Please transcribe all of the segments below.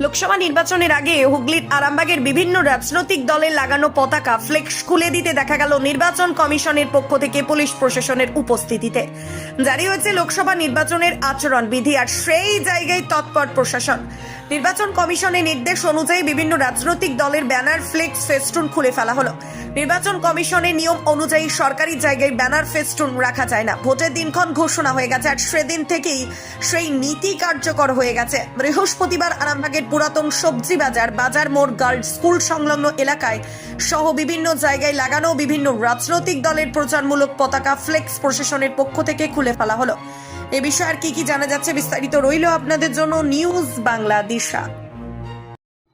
লোকসভা নির্বাচনের আগে হুগলির আরামবাগের বিভিন্ন রাজনৈতিক দলের লাগানো পতাকা ফ্লেক্স খুলে দিতে দেখা গেল নির্বাচন কমিশনের পক্ষ থেকে পুলিশ প্রশাসনের উপস্থিতিতে। জারি হয়েছে লোকসভা নির্বাচনের আচরণ বিধি আর সেই জায়গায় তৎপর প্রশাসন। নির্বাচন কমিশনের নির্দেশ অনুযায়ী বিভিন্ন রাজনৈতিক দলের ব্যানার ফ্লেক্স ফেস্টুন খুলে ফেলা হলো। নির্বাচন কমিশনের নিয়ম অনুযায়ী সরকারি জায়গায় ব্যানার ফেস্টুন রাখা যায় না। ভোটের দিনক্ষণ ঘোষণা হয়ে গেছে আর সেদিন থেকেই সেই নীতি কার্যকর হয়ে গেছে। বৃহস্পতিবার আরামবাগের পুরাতন সবজি বাজার বাজার মোড় গার্লস স্কুল সংলগ্ন এলাকায় সহ বিভিন্ন জায়গায় লাগানো বিভিন্ন রাজনৈতিক দলের প্রচারমূলক পতাকা ফ্লেক্স প্রশাসনের পক্ষ থেকে খুলে ফেলা হলো। এ বিষয়ে আর কি কি জানা যাচ্ছে বিস্তারিত রইল আপনাদের জন্য নিউজ বাংলা দিশা।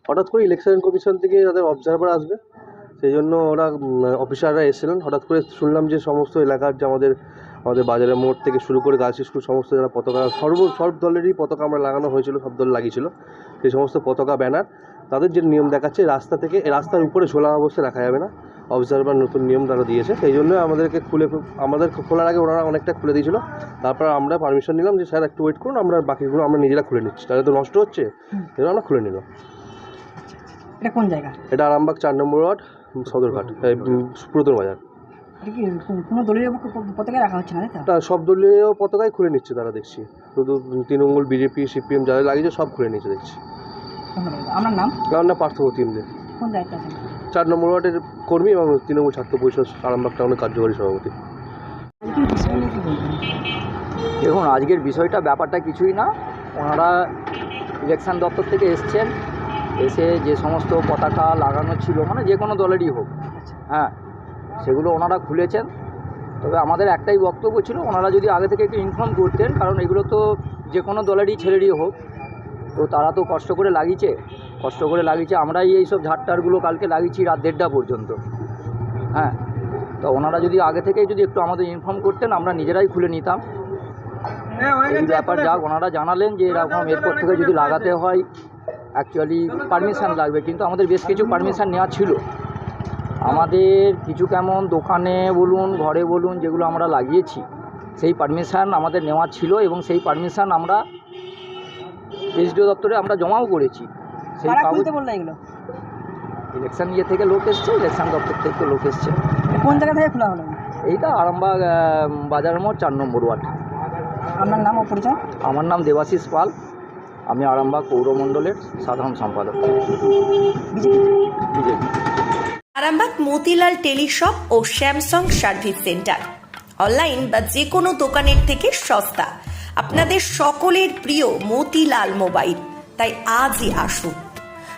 হঠাৎ করে ইলেকশন কমিশন থেকে তাদের অবজারভার আসবে, সেই জন্য ওরা অফিসাররা এসেছিলেন। হঠাৎ করে শুনলাম যে সমস্ত এলাকার যে আমাদের আমাদের বাজারের মোড় থেকে শুরু করে গার্লস স্কুল, সমস্ত যারা পতাকা, সর্ব, সব দলেরই পতাকা আমরা লাগানো হয়েছিল, সব দল লাগিয়েছিল। সেই সমস্ত পতাকা, ব্যানার, তাদের যে নিয়ম দেখাচ্ছে, রাস্তা থেকে, রাস্তার উপরে ঝোলা অবস্থায় রাখা যাবে না। অবজারভার নতুন নিয়ম তারা দিয়েছে। সেই জন্য আমাদেরকে খুলে আমাদের খোলার আগে ওনারা অনেকটা খুলে দিয়েছিল। তারপর আমরা পারমিশন নিলাম যে স্যার একটু ওয়েট করুন আমরা বাকিগুলো আমরা নিজেরা খুলে নিচ্ছি। তাহলে তো নষ্ট হচ্ছে। জন্য আমরা খুলে নিলাম। এটা কোন জায়গা? এটা আরামবাগ চার নম্বর ওয়ার্ড সদরঘাট এই, পুরাতন বাজার। কোন- দলীয় পতাকা রাখা হচ্ছে না তাই সব দলীয় পতাকাই খুলে নিচ্ছে তারা দেখছি। শুধু তৃণমূল বিজেপি সিপিএম যারা লাগিয়েছে সব খুলে নিচ্ছে দেখছি। আপনার নাম? কারণ না পার্থপ্রতিম দে। কোন দায়িত্ব আছেন? চার নম্বর ওয়ার্ডের কর্মী এবং তৃণমূল ছাত্র পরিষদ আরামবাগ টাউনের কার্যকরী সভাপতি। দেখুন আজকের বিষয়টা ব্যাপারটা কিছুই না। ওনারা ইলেকশন দপ্তর থেকে এসছেন। এসে যে সমস্ত পতাকা লাগানো ছিল মানে যে কোনো দলেরই হোক হ্যাঁ সেগুলো ওনারা খুলেছেন। তবে আমাদের একটাই বক্তব্য ছিল ওনারা যদি আগে থেকে একটু ইনফর্ম করতেন কারণ এগুলো তো যে কোনো দলেরই ছেলেরই হোক তো তারা তো কষ্ট করে লাগিয়েছে। কষ্ট করে লাগিয়েছে। আমরাই এই সব ঝাড়টারগুলো কালকে লাগিয়েছি রাত দেড়টা পর্যন্ত। হ্যাঁ তো ওনারা যদি আগে থেকেই যদি একটু আমাদের ইনফর্ম করতেন আমরা নিজেরাই খুলে নিতাম। এই ব্যাপার যাক ওনারা জানালেন যে এরকম এরপর থেকে যদি লাগাতে হয় অ্যাকচুয়ালি পারমিশান লাগবে কিন্তু আমাদের বেশ কিছু পারমিশন নেওয়া ছিল। আমাদের কিছু কেমন দোকানে বলুন ঘরে বলুন যেগুলো আমরা লাগিয়েছি সেই পারমিশান আমাদের নেওয়া ছিল এবং সেই পারমিশান আমরা এস এসডিও দপ্তরে আমরা জমাও করেছি। কারা কাগজ খুলতে বলল এগুলো? ইলেকশন ইয়ে থেকে লোক এসছে ইলেকশন দপ্তর থেকে লোক এসছে। কোন জায়গা থেকে খোলা হলো? এইটা আরামবাগ বাজার মোড় চার নম্বর ওয়ার্ড। আপনার নাম ও পরিচয়? আমার নাম দেবাশিস পাল। আমি আরামবাগ পৌরমণ্ডলের সাধারণ সম্পাদক। বিজেপি? আরামবাগ মতিলাল টেলিশপ ও স্যামসাং সার্ভিস সেন্টার। অনলাইন বা যে কোনো দোকানের থেকে সস্তা। আপনাদের সকলের প্রিয় মতিলাল মোবাইল। তাই আজই আসুন।